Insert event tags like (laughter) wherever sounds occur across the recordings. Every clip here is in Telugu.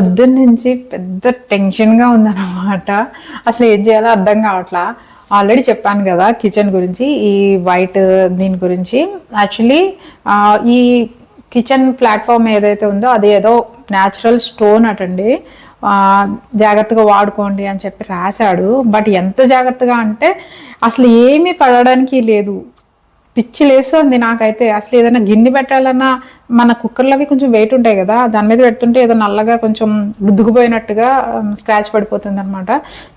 పొద్దున్న నుంచి పెద్ద టెన్షన్గా ఉందన్నమాట. అసలు ఏం చేయాలో అర్థం కావట్లా. ఆల్రెడీ చెప్పాను కదా కిచెన్ గురించి ఈ వైట్ దీని గురించి. యాక్చువల్లీ ఈ కిచెన్ ప్లాట్ఫామ్ ఏదైతే ఉందో అది ఏదో న్యాచురల్ స్టోన్ అటండి. జాగ్రత్తగా వాడుకోండి అని చెప్పి రాశాడు. బట్ ఎంత జాగ్రత్తగా అంటే అసలు ఏమీ పడడానికి లేదు. పిచ్చి లేస్తుంది నాకైతే. అసలు ఏదైనా గిన్నె పెట్టాలన్నా మన కుక్కర్లు అవి కొంచెం వెయిట్ ఉంటాయి కదా దాని మీద పెడుతుంటే ఏదో నల్లగా కొంచెం గుద్దుకుపోయినట్టుగా స్క్రాచ్ పడిపోతుంది అనమాట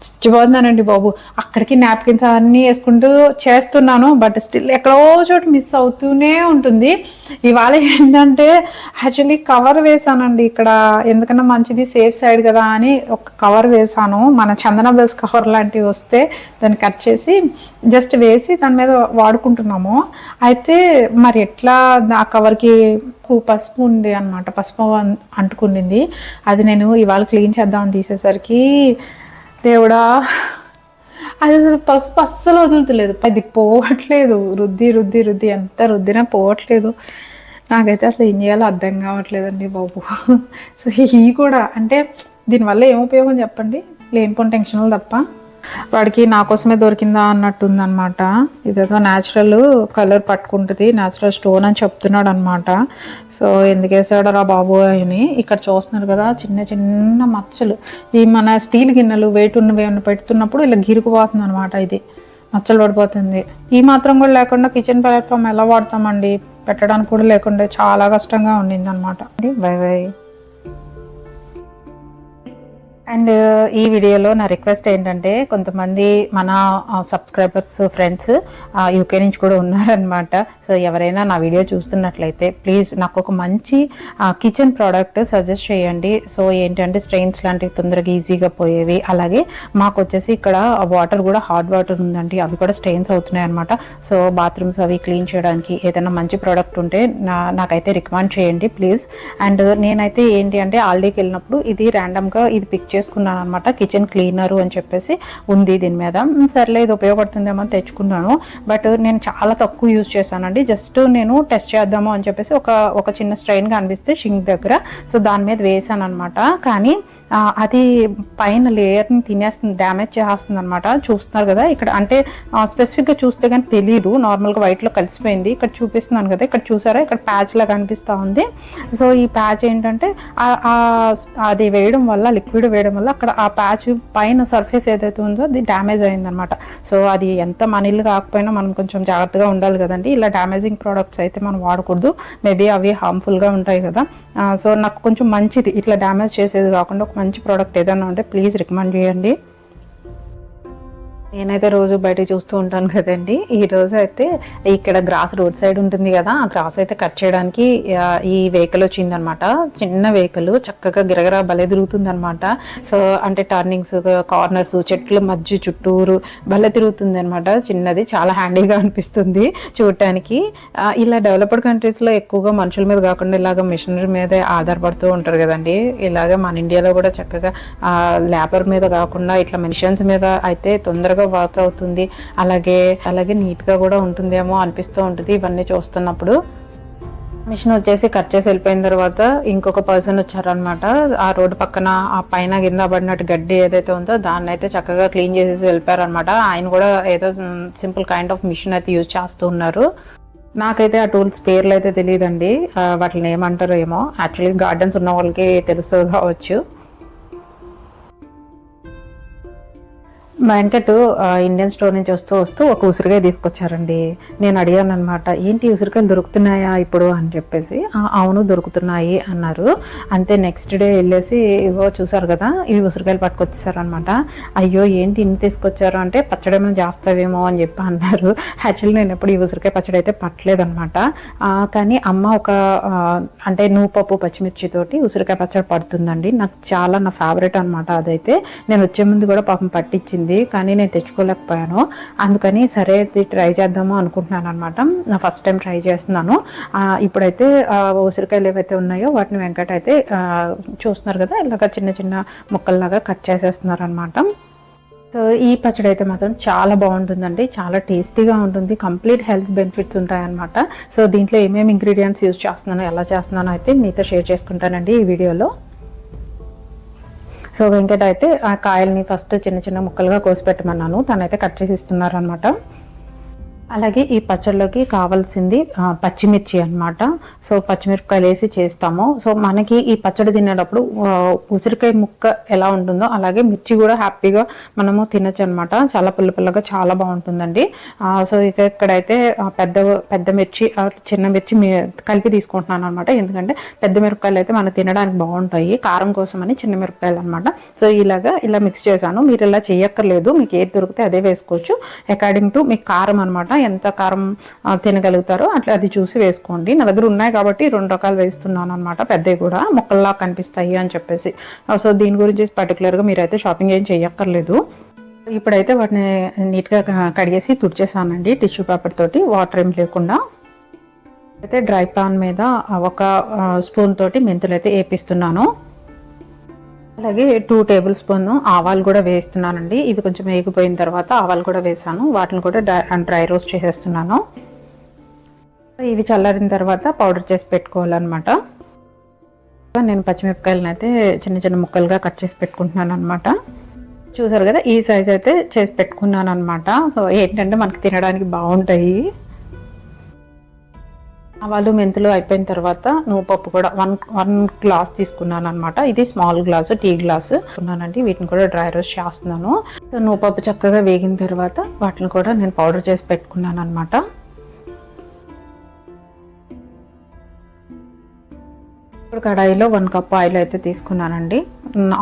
చిచ్చిపోతున్నానండి బాబు. అక్కడికి నాప్కిన్స్ అన్నీ వేసుకుంటూ చేస్తున్నాను బట్ స్టిల్ ఎక్కడో చోటు మిస్ అవుతూనే ఉంటుంది. ఇవాళ ఏంటంటే యాక్చువల్లీ కవర్ వేసానండి ఇక్కడ. ఎందుకన్నా మంచిది సేఫ్ సైడ్ కదా అని ఒక కవర్ వేసాను మన చందన బస్ కవర్ లాంటివి వస్తే దాన్ని కట్ చేసి జస్ట్ వేసి దాని మీద వాడుకుంటున్నాము. అయితే మరి ఎట్లా ఆ కవర్కి పసుపు ఉంది అనమాట పసుపు అన్- అంటుకుండింది. అది నేను ఇవాళ క్లీన్ చేద్దామని తీసేసరికి దేవుడా అది అసలు పసుపు అస్సలు వదులుతలేదు. అది పోవట్లేదు. రుద్ది రుద్ది రుద్ది. ఎంత రుద్దినా పోవట్లేదు. నాకైతే అసలు ఏం చేయాలో అర్థం కావట్లేదండి బాబు. (laughs) సో ఈ కూడా అంటే దీనివల్ల ఏం ఉపయోగం చెప్పండి? లేనిపోని టెన్షన్లు తప్ప. వాడికి నా కోసమే దొరికిందా అన్నట్టు ఉందన్నమాట ఇదేదో న్యాచురల్ కలర్ పట్టుకుంటుంది న్యాచురల్ స్టోన్ అని చెప్తున్నాడు అనమాట సో ఎందుకు వేసాడో బాబు అని ఇక్కడ చూస్తున్నారు కదా చిన్న చిన్న మచ్చలు. ఈ మన స్టీల్ గిన్నెలు వెయిట్ ఉన్నవి ఏమైనా పెడుతున్నప్పుడు ఇలా గిరుకుపోతుంది అనమాట ఇది. మచ్చలు పడిపోతుంది. ఈ మాత్రం కూడా లేకుండా కిచెన్ ప్లాట్ఫామ్ ఎలా వాడతామండి? పెట్టడానికి కూడా లేకుండా చాలా కష్టంగా ఉండింది అనమాట బై బై అండ్ ఈ వీడియోలో నా రిక్వెస్ట్ ఏంటంటే కొంతమంది మన సబ్స్క్రైబర్స్ ఫ్రెండ్స్ యూకే నుంచి కూడా ఉన్నారనమాట సో ఎవరైనా నా వీడియో చూస్తున్నట్లయితే ప్లీజ్ నాకు ఒక మంచి కిచెన్ ప్రోడక్ట్ సజెస్ట్ చేయండి. సో ఏంటంటే స్ట్రెయిన్స్ లాంటివి తొందరగా ఈజీగా పోయేవి. అలాగే మాకు వచ్చేసి ఇక్కడ వాటర్ కూడా హాట్ వాటర్ ఉందండి. అవి కూడా స్ట్రెయిన్స్ అవుతున్నాయి అనమాట సో బాత్రూమ్స్ అవి క్లీన్ చేయడానికి ఏదైనా మంచి ప్రోడక్ట్ ఉంటే నా నాకైతే రికమెండ్ చేయండి ప్లీజ్. అండ్ నేనైతే ఏంటి అంటే ఆల్డీకి వెళ్ళినప్పుడు ఇది ర్యాండమ్గా ఇది పిక్ చేసుకున్నాను అనమాట కిచెన్ క్లీనరు అని చెప్పేసి ఉంది దీని మీద. సర్లే ఇది ఉపయోగపడుతుందేమో అని తెచ్చుకున్నాను. బట్ నేను చాలా తక్కువ యూజ్ చేశానండి. జస్ట్ నేను టెస్ట్ చేద్దాము అని చెప్పేసి ఒక ఒక చిన్న స్ట్రైన్గా అనిపిస్తే షింక్ దగ్గర. సో దాని మీద వేసాను అనమాట కానీ అది పైన లేయర్ని తినేస్తుంది డ్యామేజ్ చేస్తుంది అనమాట చూస్తున్నారు కదా ఇక్కడ అంటే స్పెసిఫిక్గా చూస్తే కానీ తెలియదు నార్మల్గా వైట్లో కలిసిపోయింది. ఇక్కడ చూపిస్తున్నాను కదా ఇక్కడ చూసారా? ఇక్కడ ప్యాచ్ కనిపిస్తూ ఉంది. సో ఈ ప్యాచ్ ఏంటంటే అది వేయడం వల్ల లిక్విడ్ వేయడం వల్ల అక్కడ ఆ ప్యాచ్ పైన సర్ఫేస్ ఏదైతే ఉందో అది డ్యామేజ్ అయిందనమాట సో అది ఎంత మనీలు కాకపోయినా మనం కొంచెం జాగ్రత్తగా ఉండాలి కదండి. ఇలా డ్యామేజింగ్ ప్రోడక్ట్స్ అయితే మనం వాడకూడదు. మేబీ అవి హార్మ్ఫుల్గా ఉంటాయి కదా. సో నాకు కొంచెం మంచిది. ఇట్లా డ్యామేజ్ చేసేది కాకుండా ఒక మంచి ప్రోడక్ట్ ఏదైనా ఉంటే ప్లీజ్ రికమెండ్ చేయండి. నేనైతే రోజు బయట చూస్తూ ఉంటాను కదండి. ఈ రోజు అయితే ఇక్కడ గ్రాస్ రోడ్ సైడ్ ఉంటుంది కదా ఆ గ్రాస్ అయితే కట్ చేయడానికి ఈ వెహికల్ వచ్చిందనమాట. చిన్న వెహికల్ చక్కగా గిరగరా భలే తిరుగుతుంది అనమాట సో అంటే టర్నింగ్స్ కార్నర్స్ చెట్ల మధ్య చుట్టూరు భలే తిరుగుతుంది అనమాట చిన్నది చాలా హ్యాండీగా అనిపిస్తుంది చూడటానికి. ఇలా డెవలప్డ్ కంట్రీస్లో ఎక్కువగా మనుషుల మీద కాకుండా ఇలాగ మిషనరీ మీదే ఆధారపడుతూ ఉంటారు కదండి. ఇలాగ మన ఇండియాలో కూడా చక్కగా లేబర్ మీద కాకుండా ఇట్లా మిషన్స్ మీద అయితే తొందరగా వర్క్ అవుతుంది. అలాగే అలాగే నీట్గా కూడా ఉంటుందేమో అనిపిస్తూ ఉంటుంది ఇవన్నీ చూస్తున్నప్పుడు. మిషన్ వచ్చేసి కట్ చేసి వెళ్ళిపోయిన తర్వాత ఇంకొక పర్సన్ వచ్చారనమాట ఆ రోడ్డు పక్కన ఆ పైన కింద పడినట్టు గడ్డి ఏదైతే ఉందో దాన్ని అయితే చక్కగా క్లీన్ చేసేసి వెళ్ళిపోయారనమాట ఆయన కూడా ఏదో సింపుల్ కైండ్ ఆఫ్ మిషన్ అయితే యూజ్ చేస్తూ ఉన్నారు. నాకైతే ఆ టూల్స్ పేర్లు అయితే తెలియదండి. వాటిని ఏమంటారో ఏమో. యాక్చువల్లీ గార్డెన్స్ ఉన్న వాళ్ళకి తెలుసు కావచ్చు. వెంకట్ ఇండియన్ స్టోర్ నుంచి వస్తూ వస్తూ ఒక ఉసిరికాయ తీసుకొచ్చారండి. నేను అడిగాను అనమాట ఏంటి ఉసిరికాయలు దొరుకుతున్నాయా ఇప్పుడు? అని చెప్పేసి అవును దొరుకుతున్నాయి అన్నారు. అంతే నెక్స్ట్ డే వెళ్ళేసి ఇగో చూసారు కదా ఇవి ఉసిరికాయలు పట్టుకొచ్చేసారనమాట అయ్యో ఏంటి ఇన్ని తీసుకొచ్చారు? అంటే పచ్చడి ఏమైనా చేస్తావేమో అని చెప్పి అన్నారు. యాక్చువల్లీ నేను ఎప్పుడు ఈ ఉసిరికాయ పచ్చడి అయితే పట్టలేదనమాట కానీ అమ్మ ఒక అంటే నువ్వు పప్పు పచ్చిమిర్చితోటి ఉసిరికాయ పచ్చడి పడుతుందండి. నాకు చాలా నా ఫేవరెట్ అనమాట అదైతే. నేను వచ్చే ముందు కూడా పాపం పట్టించింది. కానీ నేను తెచ్చుకోలేకపోయాను. అందుకని సరే ఇది ట్రై చేద్దాము అనుకుంటున్నాను అనమాట నా ఫస్ట్ టైం ట్రై చేస్తున్నాను. ఇప్పుడైతే ఉసిరికాయలు ఏవైతే ఉన్నాయో వాటిని వెంకట అయితే చూస్తున్నారు కదా ఇలాగ చిన్న చిన్న ముక్కల్లాగా కట్ చేసేస్తున్నారు అనమాట సో ఈ పచ్చడి అయితే మాత్రం చాలా బాగుంటుందండి. చాలా టేస్టీగా ఉంటుంది. కంప్లీట్ హెల్త్ బెనిఫిట్స్ ఉంటాయన్నమాట సో దీంట్లో ఏమేమి ఇంగ్రీడియంట్స్ యూజ్ చేస్తున్నానో ఎలా చేస్తున్నానో అయితే మీతో షేర్ చేసుకుంటానండి ఈ వీడియోలో. సో వెంకట అయితే ఆ కాయల్ని ఫస్ట్ చిన్న చిన్న ముక్కలుగా కోసి పెట్టమన్నాను. తనైతే కట్ చేసి ఇస్తున్నారు అనమాట అలాగే ఈ పచ్చళ్ళలోకి కావాల్సింది పచ్చిమిర్చి అన్నమాట. సో పచ్చిమిరపకాయలు వేసి చేస్తాము. సో మనకి ఈ పచ్చడి తినేటప్పుడు ఉసిరికాయ ముక్క ఎలా ఉంటుందో అలాగే మిర్చి కూడా హ్యాపీగా మనము తినచ్చు అనమాట చాలా పుల్ల పుల్లగా చాలా బాగుంటుందండి. సో ఇక ఇక్కడైతే పెద్ద పెద్ద మిర్చి చిన్న మిర్చి కలిపి తీసుకుంటున్నాను అనమాట ఎందుకంటే పెద్ద మిరపకాయలు అయితే మనం తినడానికి బాగుంటాయి. కారం కోసం అని చిన్న మిరపకాయలు అనమాట సో ఇలాగా ఇలా మిక్స్ చేశాను. మీరు ఇలా చేయక్కర్లేదు. మీకు ఏది దొరికితే అదే వేసుకోవచ్చు. అకార్డింగ్ టు మీకు కారం అనమాట ఎంత కారం తినగలుగుతారో అట్లా అది చూసి వేసుకోండి. నా దగ్గర ఉన్నాయి కాబట్టి రెండు రకాలు వేస్తున్నాను అనమాట పెద్దవి కూడా మొక్కల్లా కనిపిస్తాయి అని చెప్పేసి. సో దీని గురించి పర్టికులర్గా మీరైతే షాపింగ్ ఏం చేయక్కర్లేదు ఇప్పుడైతే వాటిని నీట్గా కడిగేసి తుడిచేసానండి. టిష్యూ పేపర్ తోటి వాటర్ ఏం లేకుండా. అయితే డ్రై పాన్ మీద ఒక స్పూన్ తోటి మెంతులు అయితే వేపిస్తున్నాను. అలాగే టూ టేబుల్ స్పూన్ ఆవాలు కూడా వేస్తున్నానండి. ఇవి కొంచెం వేగిపోయిన తర్వాత ఆవాలు కూడా వేసాను. వాటిని కూడా డ్రై డ్రై రోస్ట్ చేసేస్తున్నాను. ఇవి చల్లారిన తర్వాత పౌడర్ చేసి పెట్టుకోవాలన్నమాట. నేను పచ్చిమిరపకాయలను అయితే చిన్న చిన్న ముక్కలుగా కట్ చేసి పెట్టుకుంటున్నాను అనమాట చూసారు కదా ఈ సైజ్ అయితే చేసి పెట్టుకున్నాను అనమాట సో ఏంటంటే మనకి తినడానికి బాగుంటాయి. ఆవాలు మెంతులు అయిపోయిన తర్వాత నువ్వు పప్పు కూడా వన్ వన్ గ్లాస్ తీసుకున్నాను అనమాట ఇది స్మాల్ గ్లాసు టీ గ్లాస్ ఉన్నానండి వీటిని కూడా డ్రై రోస్ట్ చేస్తున్నాను. నువ్వు పప్పు చక్కగా వేగిన తర్వాత వాటిని కూడా నేను పౌడర్ చేసి పెట్టుకున్నాను అనమాట ఇప్పుడు కడాయిలో వన్ కప్ ఆయిల్ అయితే తీసుకున్నానండి.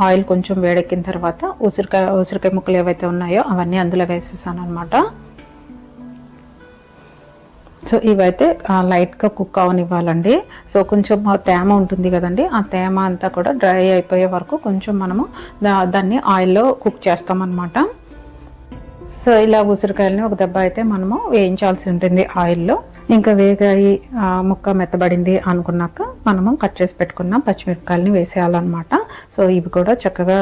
ఆయిల్ కొంచెం వేడెక్కిన తర్వాత ఉసిరికాయ ఉసిరికాయ ముక్కలు ఏవైతే ఉన్నాయో అవన్నీ అందులో వేసేసాను అనమాట సో ఇవైతే లైట్గా కుక్ అవనివ్వాలండి. సో కొంచెం తేమ ఉంటుంది కదండి ఆ తేమ అంతా కూడా డ్రై అయిపోయే వరకు కొంచెం మనము దా- దాన్ని ఆయిల్లో కుక్ చేస్తామన్నమాట. సో ఇలా ఉసిరికాయలని ఒక దెబ్బ అయితే మనము వేయించాల్సి ఉంటుంది ఆయిల్లో. ఇంకా వేగాయి ఆ, ముక్క మెత్తబడింది అనుకున్నాక మనము కట్ చేసి పెట్టుకున్న పచ్చిమిరపకాయలని వేసేయాలన్నమాట. సో ఇవి కూడా చక్కగా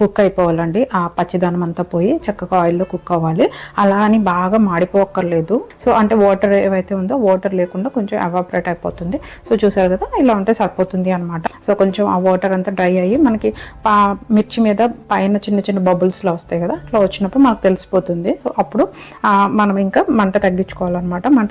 కుక్ అయిపోవాలండి. ఆ పచ్చిదనం అంతా పోయి చక్కగా ఆయిల్లో కుక్ అవ్వాలి. అలా అని బాగా మాడిపోక్కర్లేదు. సో అంటే వాటర్ ఏవైతే ఉందో వాటర్ లేకుండా కొంచెం ఎవాపరేట్ అయిపోతుంది. సో చూసారు కదా ఇలా ఉంటే సరిపోతుంది అనమాట సో కొంచెం ఆ వాటర్ అంతా డ్రై అయ్యి మనకి పా మిర్చి మీద పైన చిన్న చిన్న బబుల్స్లో వస్తాయి కదా అట్లా వచ్చినప్పుడు మనకు తెలిసిపోతుంది. సో అప్పుడు మనం ఇంకా మంట తగ్గించుకోవాలన్నమాట. మంట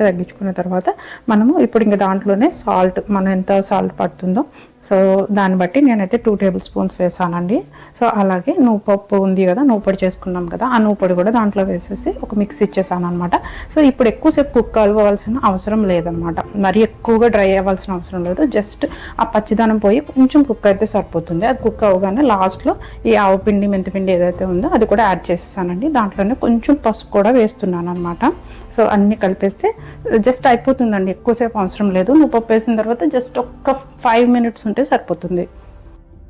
తర్వాత మనము ఇప్పుడు ఇంకా దాంట్లోనే సాల్ట్ మనం ఎంత సాల్ట్ పడుతుందో సో దాన్ని బట్టి నేనైతే టూ టేబుల్ స్పూన్స్ వేసానండి. సో అలాగే నువ్వు పప్పు ఉంది కదా నువ్వు పొడి చేసుకున్నాం కదా ఆ నువ్వు పొడి కూడా దాంట్లో వేసేసి ఒక మిక్స్ ఇచ్చేసాను అనమాట సో ఇప్పుడు ఎక్కువసేపు కుక్ అవ్వాల్సిన అవసరం లేదనమాట మరి ఎక్కువగా డ్రై అవ్వాల్సిన అవసరం లేదు. జస్ట్ ఆ పచ్చిదనం పోయి కొంచెం కుక్ అయితే సరిపోతుంది. అది కుక్ అవ్వగానే లాస్ట్లో ఈ ఆవు పిండి మెంతిపిండి ఏదైతే ఉందో అది కూడా యాడ్ చేసేసానండి. దాంట్లోనే కొంచెం పసుపు కూడా వేస్తున్నాను అనమాట సో అన్నీ కలిపేస్తే జస్ట్ అయిపోతుందండి. ఎక్కువసేపు అవసరం లేదు. నువ్వు పప్పు వేసిన తర్వాత జస్ట్ ఒక్క ఫైవ్ మినిట్స్ ఉంటే సరిపోతుంది.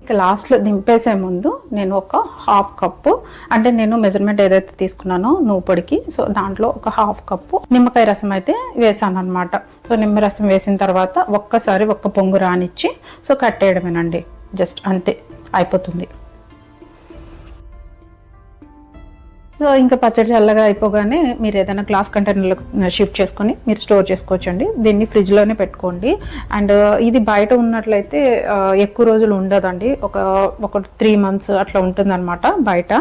ఇక లాస్ట్లో దింపేసే ముందు నేను ఒక హాఫ్ కప్పు అంటే నేను మెజర్మెంట్ ఏదైతే తీసుకున్నానో నువ్వు పొడికి సో దాంట్లో ఒక హాఫ్ కప్పు నిమ్మకాయ రసం అయితే వేసాను అనమాట సో నిమ్మ రసం వేసిన తర్వాత ఒక్కసారి ఒక్క పొంగు రానిచ్చి సో కట్టేయడమేనండి జస్ట్ అంతే అయిపోతుంది. సో ఇంకా పచ్చడి చల్లగా అయిపోగానే మీరు ఏదైనా గ్లాస్ కంటైనర్లో షిఫ్ట్ చేసుకొని మీరు స్టోర్ చేసుకోవచ్చండి. దీన్ని ఫ్రిడ్జ్లోనే పెట్టుకోండి. అండ్ uh, ఇది బయట ఉన్నట్లయితే uh, ఎక్కువ రోజులు ఉండదండి. ఒక ఒక త్రీ మంత్స్ అట్లా ఉంటుందన్నమాట బయట.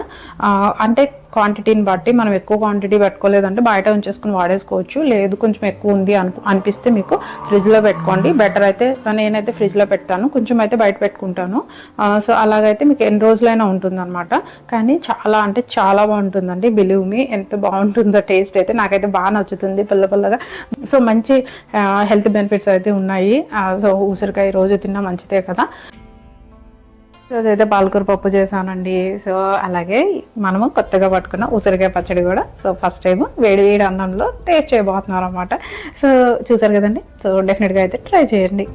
Uh, అంటే క్వాంటిటీని బట్టి మనం ఎక్కువ క్వాంటిటీ పెట్టుకోలేదంటే బయట ఉంచేసుకుని వాడేసుకోవచ్చు. లేదు కొంచెం ఎక్కువ ఉంది అను అనిపిస్తే మీకు ఫ్రిడ్జ్లో పెట్టుకోండి. బెటర్ అయితే నేనైతే ఫ్రిడ్జ్లో పెడతాను. కొంచెం అయితే బయట పెట్టుకుంటాను. సో అలాగైతే మీకు ఎన్ని రోజులైనా ఉంటుందన్నమాట. కానీ చాలా అంటే చాలా బాగుంటుందండి. బిలీవ్ మీ ఎంత బాగుంటుందో టేస్ట్ అయితే నాకైతే బాగా నచ్చుతుంది పిల్ల పుల్లగా. సో మంచి హెల్త్ బెనిఫిట్స్ అయితే ఉన్నాయి. సో ఉసిరికాయ రోజు తిన్నా మంచిదే కదా. ఈరోజు అయితే పాలకూర పప్పు చేశానండి. సో అలాగే మనము కొత్తగా పట్టుకున్న ఉసిరికాయ పచ్చడి కూడా. సో ఫస్ట్ టైం వేడి వేడి అన్నంలో టేస్ట్ చేయబోతున్నారు అనమాట సో చూసారు కదండి? సో డెఫినెట్గా అయితే ట్రై చేయండి.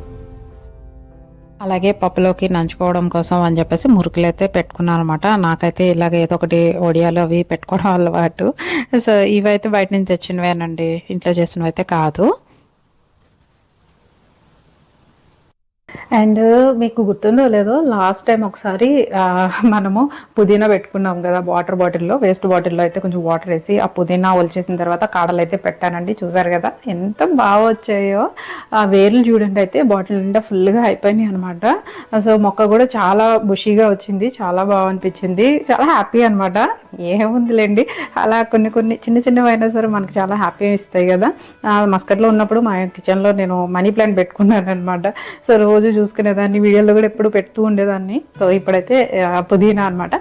అలాగే పప్పులోకి నంచుకోవడం కోసం అని చెప్పేసి మురుకులు అయితే పెట్టుకున్నాను అనమాట నాకైతే ఇలాగ ఏదో ఒకటి ఒడియాలు అవి పెట్టుకోవడం అలవాటు. సో ఇవైతే బయట నుంచి తెచ్చినవేనండి. ఇంట్లో చేసినవి అయితే కాదు. అండ్ మీకు గుర్తుందో లేదో లాస్ట్ టైం ఒకసారి మనము పుదీనా పెట్టుకున్నాం కదా వాటర్ బాటిల్లో వేస్ట్ బాటిల్లో అయితే కొంచెం వాటర్ వేసి ఆ పుదీనా ఒలిచేసిన తర్వాత కాడలు అయితే పెట్టానండి చూసారు కదా? ఎంత బాగా వచ్చాయో. ఆ వేర్లు చూడండి అయితే బాటిల్ నిండా ఫుల్గా అయిపోయినాయి అనమాట సో మొక్క కూడా చాలా బుషీగా వచ్చింది చాలా బాగా అనిపించింది చాలా హ్యాపీ అనమాట ఏముందిలేండి అలా కొన్ని కొన్ని చిన్న చిన్నవైనా సరే మనకి చాలా హ్యాపీ ఇస్తాయి కదా. మస్కట్లో ఉన్నప్పుడు మా కిచెన్లో నేను మనీ ప్లాంట్ పెట్టుకున్నాను అనమాట సో రోజు చూసుకునేదాన్ని వీడియోలో కూడా ఎప్పుడు పెడుతూ ఉండేదాన్ని. సో ఇప్పుడైతే పుదీనా అనమాట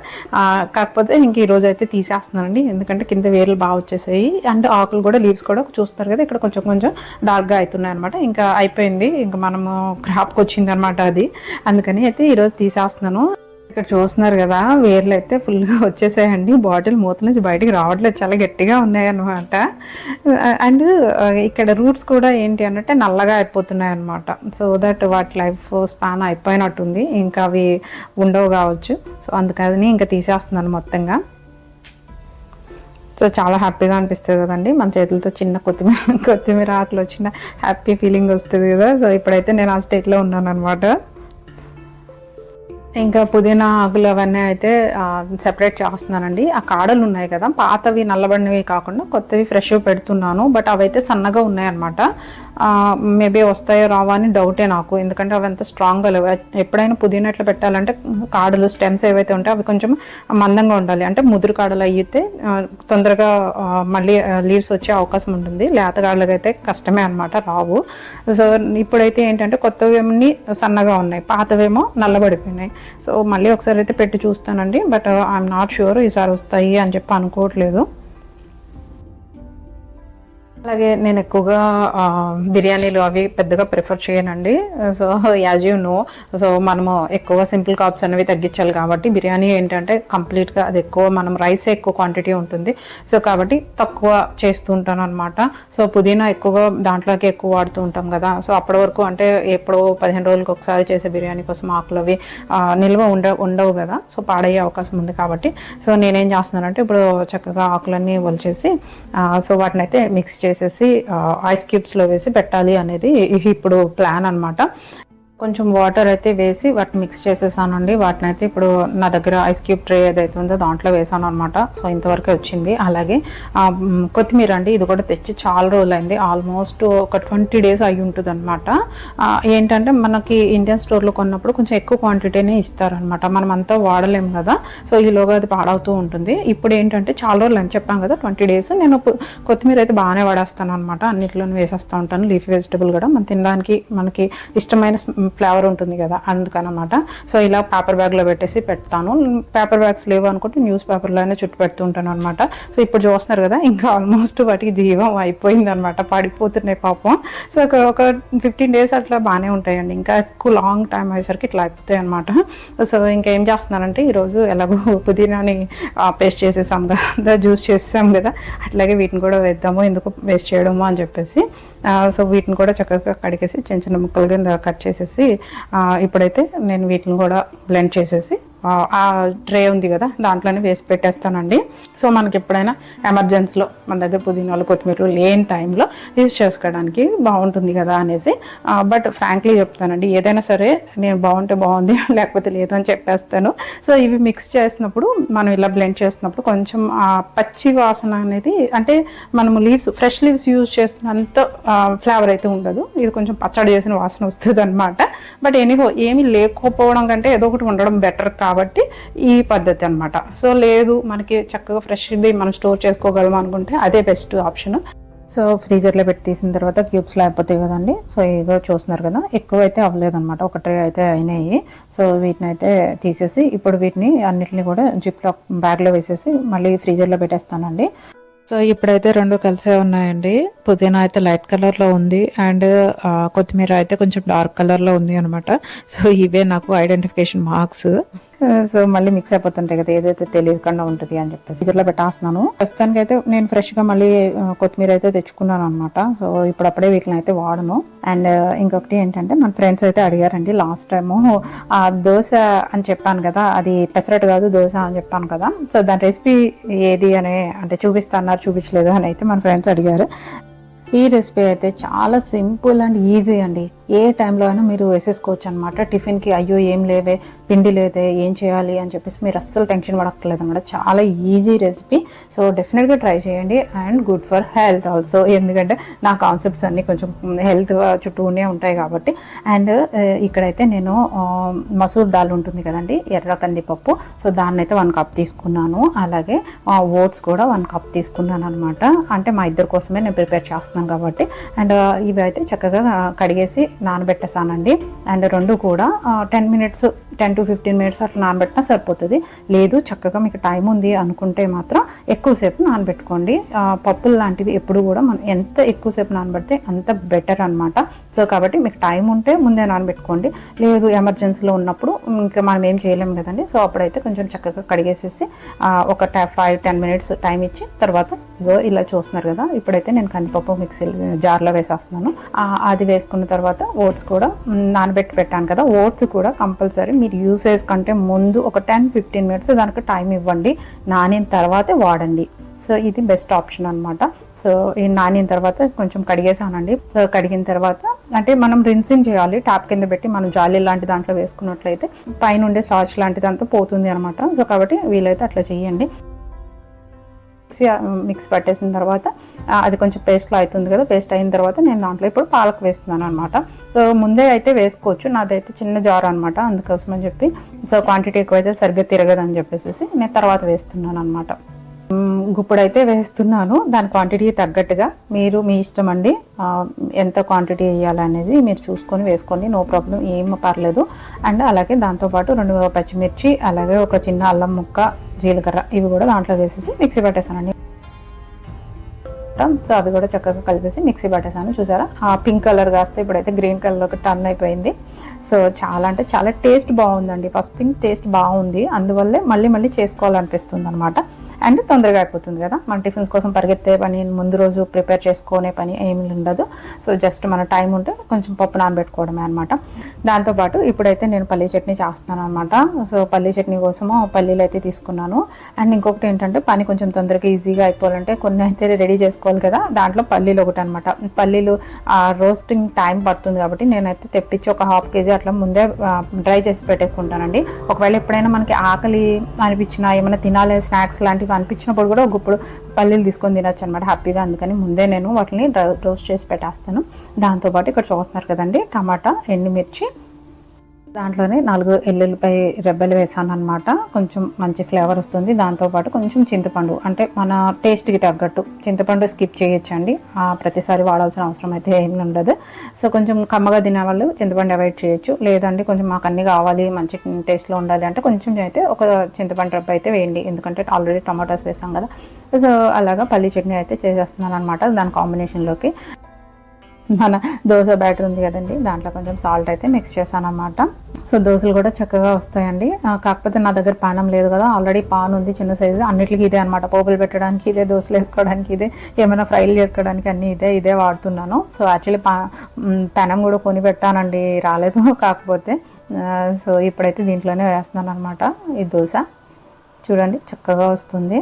కాకపోతే ఇంక ఈ రోజు అయితే తీసేస్తున్నానండి. ఎందుకంటే కింద వేర్లు బాగా వచ్చేసాయి. అండ్ ఆకులు కూడా లీవ్స్ కూడా చూస్తారు కదా ఇక్కడ కొంచెం కొంచెం డార్క్గా అవుతున్నాయి అనమాట ఇంకా అయిపోయింది. ఇంకా మనము క్రాప్కి వచ్చింది అనమాట అది. అందుకని అయితే ఈరోజు తీసేస్తున్నాను. ఇక్కడ చూస్తున్నారు కదా వేర్లు అయితే ఫుల్గా వచ్చేసాయండి. బాటిల్ మూత నుంచి బయటికి రావట్లేదు చాలా గట్టిగా ఉన్నాయన్నమాట అండ్ ఇక్కడ రూట్స్ కూడా ఏంటి అంటే నల్లగా అయిపోతున్నాయి అనమాట సో దట్ వాటి లైఫ్ స్పాన్ అయిపోయినట్టుంది. ఇంకా అవి ఉండవు కావచ్చు. సో అందుకని ఇంకా తీసేస్తున్నాను మొత్తంగా. సో చాలా హ్యాపీగా అనిపిస్తుంది కదండి. మన చేతులతో చిన్న కొత్తిమీర (laughs) కొత్తిమీర ఆకులు వచ్చిన హ్యాపీ ఫీలింగ్ వస్తుంది కదా. సో ఇప్పుడైతే నేను ఆ స్టేట్లో ఉన్నాను అనమాట ఇంకా పుదీనా ఆకులు అవన్నీ అయితే సెపరేట్ చేస్తున్నానండి. ఆ కాడలు ఉన్నాయి కదా పాతవి నల్లబడినవి కాకుండా కొత్తవి ఫ్రెష్ పెడుతున్నాను. బట్ అవైతే సన్నగా ఉన్నాయన్నమాట. మేబీ వస్తాయో రావా అని డౌటే నాకు. ఎందుకంటే అవి అంత స్ట్రాంగ్గా లేవు. ఎప్పుడైనా పుదీనా ఎట్లా పెట్టాలంటే కాడలు స్టెమ్స్ ఏవైతే ఉంటాయో అవి కొంచెం మందంగా ఉండాలి. అంటే ముదురు కాడలు అయితే తొందరగా మళ్ళీ లీవ్స్ వచ్చే అవకాశం ఉంటుంది. లేత కాడలకి అయితే కష్టమే అనమాట రావు. సో ఇప్పుడైతే ఏంటంటే కొత్తవి అన్ని సన్నగా ఉన్నాయి. పాతవేమో నల్లబడిపోయినాయి. సో మళ్ళీ ఒకసారి అయితే పెట్టి చూస్తానండి. బట్ ఐఎమ్ నాట్ షూర్ ఈసారి వస్తాయి అని చెప్పి అనుకోవట్లేదు. అలాగే నేను ఎక్కువగా బిర్యానీలు అవి పెద్దగా ప్రిఫర్ చేయనండి. So as you know so మనము ఎక్కువ సింపుల్ కాప్స్ అనేవి తగ్గించాలి కాబట్టి బిర్యానీ ఏంటంటే కంప్లీట్గా అది ఎక్కువ మనం రైస్ ఎక్కువ క్వాంటిటీ ఉంటుంది. సో కాబట్టి తక్కువ చేస్తూ ఉంటాను అనమాట సో పుదీనా ఎక్కువగా దాంట్లోకి ఎక్కువ వాడుతూ ఉంటాం కదా. సో అప్పటి వరకు అంటే ఎప్పుడో పదిహేను రోజులకి ఒకసారి చేసే బిర్యానీ కోసం ఆకులు అవి నిల్వ ఉండ ఉండవు కదా. సో పాడయ్యే అవకాశం ఉంది కాబట్టి. సో నేనేం చేస్తున్నానంటే ఇప్పుడు చక్కగా ఆకులన్నీ వలిచేసి సో వాటిని అయితే మిక్స్ చేసి ఆ, ఐస్ క్యూబ్స్లో వేసి పెట్టాలి అనేది ఇప్పుడు ప్లాన్ అన్నమాట. కొంచెం వాటర్ అయితే వేసి వాటిని మిక్స్ చేసేసానండి. వాటిని అయితే ఇప్పుడు నా దగ్గర ఐస్ క్యూబ్ ట్రే ఏదైతే ఉందో దాంట్లో వేసాను అనమాట సో ఇంతవరకే వచ్చింది. అలాగే కొత్తిమీర అండి ఇది కూడా తెచ్చి చాలా రోజులైంది. ఆల్మోస్ట్ ఒక ట్వంటీ డేస్ అయి ఉంటుంది అనమాట ఏంటంటే మనకి ఇండియన్ స్టోర్లో కొన్నప్పుడు కొంచెం ఎక్కువ క్వాంటిటీనే ఇస్తారనమాట మనం అంతా వాడలేం కదా. సో ఈలోగా అది పాడవుతూ ఉంటుంది. ఇప్పుడు ఏంటంటే చాలా రోజులు అని చెప్పాను కదా ట్వంటీ డేస్. నేను కొత్తిమీర అయితే బాగానే వాడేస్తాను అనమాట అన్నిట్లోనూ వేసేస్తూ ఉంటాను. లీఫీ వెజిటబుల్ కూడా. మనం తినడానికి మనకి ఇష్టమైన ఫ్లేవర్ ఉంటుంది కదా అందుకనమాట. సో ఇలా పేపర్ బ్యాగ్లో పెట్టేసి పెడతాను. పేపర్ బ్యాగ్స్ లేవు అనుకుంటే న్యూస్ పేపర్లోనే చుట్టూ పెడుతూ ఉంటాను అనమాట సో ఇప్పుడు చూస్తున్నారు కదా ఇంకా ఆల్మోస్ట్ వాటికి జీవం అయిపోయింది అనమాట పడిపోతున్నాయి పాపం. సో ఒక ఫిఫ్టీన్ డేస్ అట్లా బాగానే ఉంటాయండి. ఇంకా ఎక్కువ లాంగ్ టైం అయ్యేసరికి ఇట్లా అయిపోతాయి అనమాట సో ఇంకేం చేస్తున్నారంటే ఈరోజు ఎలాగో పుదీనాని పేస్ట్ చేసేసాం కదా జ్యూస్ చేసేసాం కదా అట్లాగే వీటిని కూడా వేద్దాము ఎందుకు వేస్ట్ చేయడము అని చెప్పేసి. సో వీటిని కూడా చక్కగా కడిగేసి చిన్న చిన్న ముక్కలు కింద కట్ చేసేసి ఇప్పుడైతే నేను వీటిని కూడా బ్లెండ్ చేసేసి ఆ, ట్రే ఉంది కదా దాంట్లోనే వేసి పెట్టేస్తానండి. సో మనకి ఎప్పుడైనా ఎమర్జెన్సీలో మన దగ్గర పుదీనాలు కొత్తిమీరలు లేని టైంలో యూజ్ చేసుకోవడానికి బాగుంటుంది కదా అనేసి బట్ ఫ్రాంక్లీ చెప్తానండి ఏదైనా సరే నేను బాగుంటే బాగుంది (laughs) లేకపోతే లేదు అని చెప్పేస్తాను. సో ఇవి మిక్స్ చేసినప్పుడు మనం ఇలా బ్లెండ్ చేసినప్పుడు కొంచెం ఆ పచ్చి వాసన అనేది అంటే మనము లీవ్స్ ఫ్రెష్ లీవ్స్ యూజ్ చేస్తున్నంత ఫ్లేవర్ అయితే ఉండదు. ఇది కొంచెం పచ్చడి చేసిన వాసన వస్తుంది అనమాట బట్ ఎనీహో ఏమీ లేకపోవడం కంటే ఏదో ఒకటి ఉండడం బెటర్ కాబట్టి కాబట్టి ఈ పద్ధతి అనమాట సో లేదు మనకి చక్కగా ఫ్రెష్ది మనం స్టోర్ చేసుకోగలం అనుకుంటే అదే బెస్ట్ ఆప్షన్ సో ఫ్రీజర్లో పెట్టి తీసిన తర్వాత క్యూబ్స్లో అయిపోతాయి కదండి. సో ఇదో చూస్తున్నారు కదా ఎక్కువ అయితే అవ్వలేదు అనమాట ఒక ట్రే అయితే అయినాయి. సో వీటిని అయితే తీసేసి ఇప్పుడు వీటిని అన్నిటిని కూడా జిప్లో బ్యాగ్లో వేసేసి మళ్ళీ ఫ్రీజర్లో పెట్టేస్తానండి. సో ఇప్పుడైతే రెండు కలిసే ఉన్నాయండి. పుదీనా అయితే లైట్ కలర్లో ఉంది అండ్ కొత్తిమీర అయితే కొంచెం డార్క్ కలర్లో ఉంది అనమాట సో ఇవే నాకు ఐడెంటిఫికేషన్ మార్క్స్ సో మళ్ళీ మిక్స్ అయిపోతుంటాయి కదా ఏదైతే తెలియకుండా ఉంటుంది అని చెప్పేసి. ఫ్రిడ్జ్లో పెట్టేస్తున్నాను. ప్రస్తుతానికి అయితే నేను ఫ్రెష్గా మళ్ళీ కొత్తిమీర అయితే తెచ్చుకున్నాను అనమాట సో ఇప్పుడప్పుడే వీటిని అయితే వాడను. అండ్ ఇంకొకటి ఏంటంటే మన ఫ్రెండ్స్ అయితే అడిగారండి లాస్ట్ టైము ఆ దోశ అని చెప్పాను కదా అది పెసరట్టు కాదు దోశ అని చెప్పాను కదా. సో దాని రెసిపీ ఏది అని అంటే చూపిస్తాన్నారు చూపించలేదు అని అయితే మన ఫ్రెండ్స్ అడిగారు. ఈ రెసిపీ అయితే చాలా సింపుల్ అండ్ ఈజీ అండి. ఏ టైంలో అయినా మీరు వేసేసుకోవచ్చు అనమాట టిఫిన్కి అయ్యో ఏం లేవే పిండి లేదే ఏం చేయాలి అని చెప్పేసి మీరు అస్సలు టెన్షన్ పడక్కర్లేదు అనమాట చాలా ఈజీ రెసిపీ సో డెఫినెట్గా ట్రై చేయండి. And good for health also ఎందుకంటే నా కాన్సెప్ట్స్ అన్నీ కొంచెం హెల్త్ చుట్టూనే ఉంటాయి కాబట్టి. అండ్ uh, ఇక్కడైతే నేను uh, మసూర్ దాల్ ఉంటుంది కదండి ఎర్ర కందిపప్పు. సో దాన్ని అయితే వన్ కప్ తీసుకున్నాను. అలాగే ఓట్స్ కూడా వన్ కప్ తీసుకున్నాను అనమాట అంటే మా ఇద్దరి కోసమే నేను ప్రిపేర్ చేస్తున్నాను కాబట్టి. అండ్ uh, ఇవి అయితే చక్కగా కడిగేసి నానబెట్టేసానండి. అండ్ రెండు కూడా ten minutes ten to fifteen minutes అట్లా నానబెట్టినా సరిపోతుంది. లేదు చక్కగా మీకు టైం ఉంది అనుకుంటే మాత్రం ఎక్కువసేపు నానబెట్టుకోండి. పప్పులు లాంటివి ఎప్పుడు కూడా మనం ఎంత ఎక్కువసేపు నానబెడితే అంత బెటర్ అనమాట సో కాబట్టి మీకు టైం ఉంటే ముందే నానబెట్టుకోండి. లేదు ఎమర్జెన్సీలో ఉన్నప్పుడు ఇంకా మనం ఏం చేయలేము కదండి. సో అప్పుడైతే కొంచెం చక్కగా కడిగేసేసి ఒక ఫైవ్ టెన్ మినిట్స్ టైం ఇచ్చి తర్వాత ఇగో ఇలా చూస్తున్నారు కదా ఇప్పుడైతే నేను కందిపప్పు మిక్సీ జార్లో వేసేస్తున్నాను. అది వేసుకున్న తర్వాత ఓట్స్ కూడా నానబెట్టి పెట్టాను కదా ఓట్స్ కూడా కంపల్సరీ మీరు యూసేజ్ కంటే ముందు ఒక టెన్ ఫిఫ్టీన్ మినిట్స్ దానికి టైం ఇవ్వండి. నానిన తర్వాతే వాడండి. సో ఇది బెస్ట్ ఆప్షన్ అనమాట సో ఈ నానిన తర్వాత కొంచెం కడిగేసానండి. సో కడిగిన తర్వాత అంటే మనం రిన్సింగ్ చేయాలి ట్యాప్ కింద పెట్టి మనం జాలి లాంటి దాంట్లో వేసుకున్నట్లయితే పైన ఉండే స్టార్చ్ లాంటిది అంతా పోతుంది అనమాట సో కాబట్టి వీలైతే అట్లా చేయండి. మిక్సీ మిక్స్ పట్టేసిన తర్వాత అది కొంచెం పేస్ట్లో అవుతుంది కదా పేస్ట్ అయిన తర్వాత నేను దాంట్లో ఇప్పుడు పాలకు వేస్తున్నాను అనమాట సో ముందే అయితే వేసుకోవచ్చు. నాదైతే చిన్న జార్ అనమాట అందుకోసం అని చెప్పి. సో క్వాంటిటీ ఎక్కువైతే సరిగ్గా తిరగదని చెప్పేసి నేను తర్వాత వేస్తున్నాను అనమాట గుప్పుడైతే వేస్తున్నాను. దాని క్వాంటిటీ తగ్గట్టుగా మీరు మీ ఇష్టం అండి. ఎంత క్వాంటిటీ వేయాలనేది మీరు చూసుకొని వేసుకోండి. నో ప్రాబ్లం ఏం పర్లేదు. అండ్ అలాగే దాంతోపాటు రెండు పచ్చిమిర్చి అలాగే ఒక చిన్న అల్లం ముక్క జీలకర్ర ఇవి కూడా దాంట్లో వేసేసి మిక్సీ పెట్టేసానండి. సో అవి కూడా చక్కగా కలిపేసి మిక్సీ పట్టేసాను. చూసారా? ఆ పింక్ కలర్ కాస్తే ఇప్పుడైతే గ్రీన్ కలర్కి టర్న్ అయిపోయింది. సో చాలా అంటే చాలా టేస్ట్ బాగుందండి. ఫస్ట్ థింగ్ టేస్ట్ బాగుంది. అందువల్లే మళ్ళీ మళ్ళీ చేసుకోవాలనిపిస్తుంది అనమాట అండ్ తొందరగా అయిపోతుంది కదా? మన టిఫిన్స్ కోసం పరిగెత్తే పని ముందు రోజు ప్రిపేర్ చేసుకునే పని ఏమి ఉండదు. సో జస్ట్ మన టైం ఉంటే కొంచెం పప్పు నానబెట్టుకోవడమే అనమాట దాంతోపాటు ఇప్పుడైతే నేను పల్లీ చట్నీ చేస్తున్నాను అనమాట సో పల్లీ చట్నీ కోసము పల్లీలు అయితే తీసుకున్నాను. అండ్ ఇంకొకటి ఏంటంటే పని కొంచెం తొందరగా ఈజీగా అయిపోవాలంటే కొన్ని అయితే రెడీ చేసుకో చేసుకోవాలి కదా దాంట్లో పల్లీలు ఒకటి అనమాట పల్లీలు రోస్టింగ్ టైం పడుతుంది కాబట్టి నేనైతే తెప్పించి ఒక హాఫ్ కేజీ అట్లా ముందే డ్రై చేసి పెట్టేసుకుంటానండి. ఒకవేళ ఎప్పుడైనా మనకి ఆకలి అనిపించినా ఏమైనా తినాలి స్నాక్స్ లాంటివి అనిపించినప్పుడు కూడా ఒకప్పుడు పల్లీలు తీసుకొని తినొచ్చు అనమాట హ్యాపీగా. అందుకని ముందే నేను వాటిని రోస్ట్ చేసి పెట్టేస్తాను. దాంతోపాటు ఇక్కడ చూస్తున్నారు కదండి టమాటా ఎండుమిర్చి దాంట్లోనే నాలుగు ఎల్లుల్లిపాయ రెబ్బలు వేసాను అనమాట కొంచెం మంచి ఫ్లేవర్ వస్తుంది. దాంతోపాటు కొంచెం చింతపండు అంటే మన టేస్ట్కి తగ్గట్టు చింతపండు స్కిప్ చేయొచ్చండి. ఆ, ప్రతిసారి వాడాల్సిన అవసరం అయితే ఏమి ఉండదు. సో కొంచెం కమ్మగా తినే వాళ్ళు చింతపండు అవాయిడ్ చేయొచ్చు. లేదండి కొంచెం మాకు అన్ని కావాలి మంచి టేస్ట్లో ఉండాలి అంటే కొంచెం అయితే ఒక చింతపండు రబ్బ అయితే వేయండి. ఎందుకంటే ఆల్రెడీ టమాటాస్ వేసాం కదా. సో అలాగా పల్లి చట్నీ అయితే చేసేస్తున్నాను అనమాట దాని కాంబినేషన్లోకి. మన దోశ బ్యాటర్ ఉంది కదండి దాంట్లో కొంచెం సాల్ట్ అయితే మిక్స్ చేశాను అనమాట సో దోశలు కూడా చక్కగా వస్తాయండి. కాకపోతే నా దగ్గర పానం లేదు కదా ఆల్రెడీ పాన్ ఉంది చిన్న సైజు అన్నిటికీ ఇదే అనమాట పోపులు పెట్టడానికి ఇదే దోశలు వేసుకోవడానికి ఇదే ఏమైనా ఫ్రైలు చేసుకోవడానికి అన్నీ ఇదే ఇదే వాడుతున్నాను. సో యాక్చువల్లీ పా పెనం కూడా కొని పెట్టానండి రాలేదు (laughs) కాకపోతే. సో ఇప్పుడైతే దీంట్లోనే వేస్తున్నాను అనమాట ఈ దోశ. చూడండి చక్కగా వస్తుంది.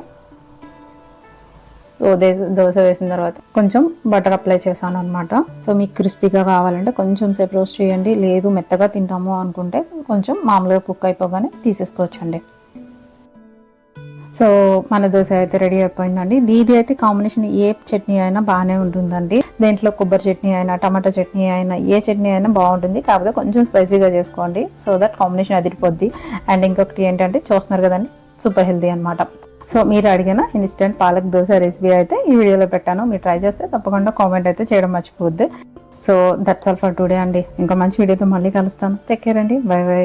దోశ వేసిన తర్వాత కొంచెం బటర్ అప్లై చేశాను అనమాట సో మీకు క్రిస్పీగా కావాలంటే కొంచెం సేపు రోస్ట్ చేయండి. లేదు మెత్తగా తింటాము అనుకుంటే కొంచెం మామూలుగా కుక్ అయిపోగానే తీసేసుకోవచ్చండి. సో మన దోశ అయితే రెడీ అయిపోయిందండి. దీది అయితే కాంబినేషన్ ఏ చట్నీ అయినా బాగానే ఉంటుందండి. దేంట్లో కొబ్బరి చట్నీ అయినా టమాటా చట్నీ అయినా ఏ చట్నీ అయినా బాగుంటుంది. కాకపోతే కొంచెం స్పైసీగా చేసుకోండి. సో దట్ కాంబినేషన్ అదిరిపోద్ది. అండ్ ఇంకొకటి ఏంటంటే చూస్తున్నారు కదండి సూపర్ హెల్దీ అనమాట సో మీరు అడిగిన ఇన్స్టెంట్ పాలక్ దోశ రెసిపీ అయితే ఈ వీడియోలో పెట్టాను. మీరు ట్రై చేస్తే తప్పకుండా కామెంట్ అయితే చేయడం మర్చిపోద్ది so that's all for today అండి. ఇంకా మంచి వీడియోతో మళ్ళీ కలుస్తాను. టేక్ కేర్ అండి. Bye bye